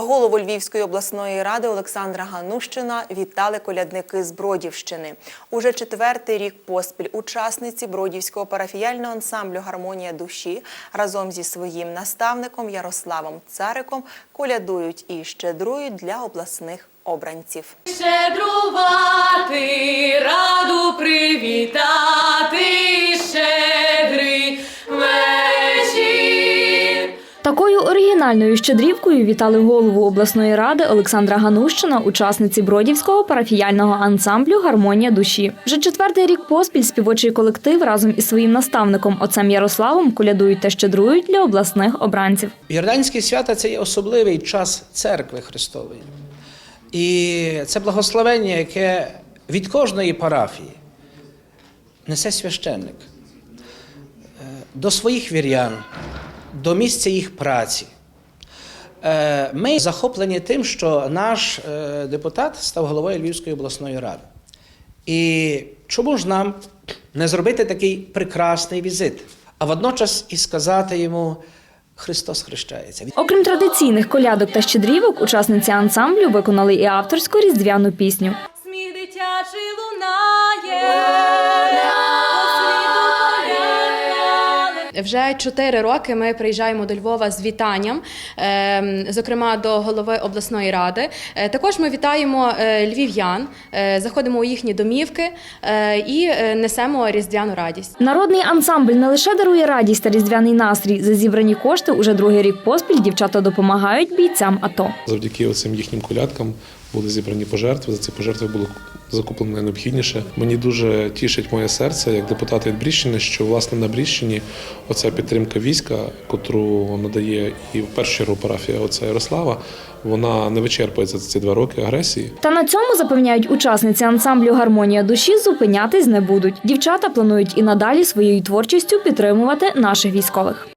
Голову Львівської обласної ради Олександра Ганущина вітали колядники з Бродівщини. Уже четвертий рік поспіль учасниці Бродівського парафіяльного ансамблю Гармонія душі разом зі своїм наставником Ярославом Цариком колядують і щедрують для обласних обранців. Щедрувати, раду привітати, Такою оригінальною щедрівкою вітали голову обласної ради Олександра Ганущина, учасниці Бродівського парафіяльного ансамблю Гармонія душі. Вже четвертий рік поспіль співочий колектив разом із своїм наставником отцем Ярославом колядують та щедрують для обласних обранців. Йорданські свята це є особливий час церкви Христової. І це благословення, яке від кожної парафії несе священник Е, до своїх вірян, до місця їх праці. Е, Ми захоплені тим, що наш е, депутат став головою Львівської обласної ради. І чому ж нам не зробити такий прекрасний візит, а водночас і сказати йому Христос хрещається. Окрім традиційних колядок та щедрівок, учасниці ансамблю виконали і авторську різдвяну пісню. Сміх дитячий лунає. Вже чотири роки ми приїжджаємо до Львова з вітанням, ем, зокрема до голови обласної ради. Е, Також ми вітаємо е, львів'ян, е, заходимо у їхні домівки і несемо різдвяну радість. Народний ансамбль не лише дарує радість та різдвяний настрій. За зібрані кошти уже другий рік поспіль дівчата допомагають бійцям АТО. Завдяки оцим їхнім колядкам були зібрані пожертви. За ці пожертви було закуплено найнеобхідніше. Мені дуже тішить моє серце як депутата від Бріщини, що власне на Бріщині оця підтримка війська, котру надає і в першу чергу парафія отця Ярослава, вона не вичерпується за ці два роки агресії. Та на цьому запевняють учасниці ансамблю Гармонія душі зупинятись не будуть. Дівчата планують і надалі своєю творчістю підтримувати наших військових.